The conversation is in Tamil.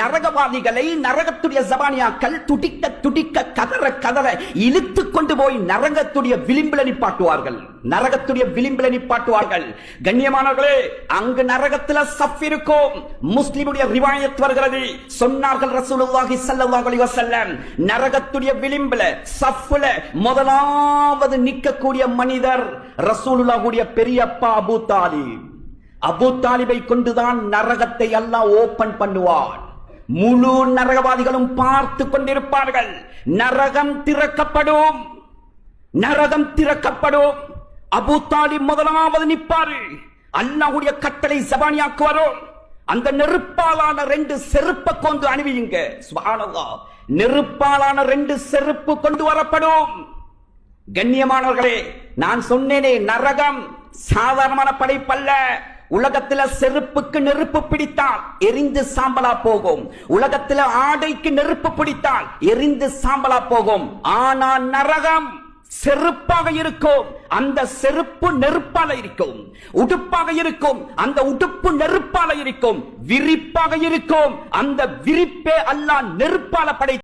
நரகவாதிகளை நரகத்துடைய ஜபானியாக்கள் துடிக்க துடிக்க கதற கதற இழுத்து கொண்டு போய் நரகத்துடைய விளிம்பில நிப்பாட்டுவார்கள். நரகத்துடைய விளிம்பில நிப்பாட்டுவார்கள். கண்ணியமானவர்களே அங்கு நரகத்துல சஃப் இருக்கும். முஸ்லிமுடைய ரிவாயத் வருகிறது. சொன்னார்கள் ரசூலுல்லாஹி ஸல்லல்லாஹு அலைஹி வஸல்லம் நரகத்துடைய விளிம்பில சஃப்ல முதலாவது நிற்கக்கூடிய மனிதர் ரசூலுல்லாஹுடைய பெரியப்பா அபூ தாலிப். அபூ தாலிபை கொண்டுதான் நரகத்தை எல்லாம் ஓபன் பண்ணுவார் முழு நரகவாதிகளும் பார்த்து கொண்டிருப்பார்கள். நரகம் திறக்கப்படும். நரகம் திறக்கப்படும். அபூ தாலிப் முதலாவது நிற்பாரு. அல்லாவுடைய கட்டளை ஜபானியாக்கு வரும் அந்த நெருப்பாலான ரெண்டு செருப்பை கொண்டு அணிவியுங்க. சுப்ஹானல்லாஹ் நெருப்பாலான ரெண்டு செருப்பு கொண்டு வரப்படும். கண்ணியமானவர்களே நான் சொன்னேனே நரகம் சாதாரணமான படைப்பல்ல. உலகத்துல செருப்புக்கு நெருப்பு பிடித்தால் எரிந்து சாம்பலா போகும். உலகத்துல ஆடைக்கு நெருப்பு பிடித்தால் எரிந்து சாம்பலா போகும். ஆனா நரகம் செருப்பாக இருக்கும். அந்த செருப்பு நெருப்பால இருக்கும். உடுப்பாக இருக்கும். அந்த உடுப்பு நெருப்பால இருக்கும். விரிப்பாக இருக்கும். அந்த விரிப்பே அல்லா நெருப்பால படை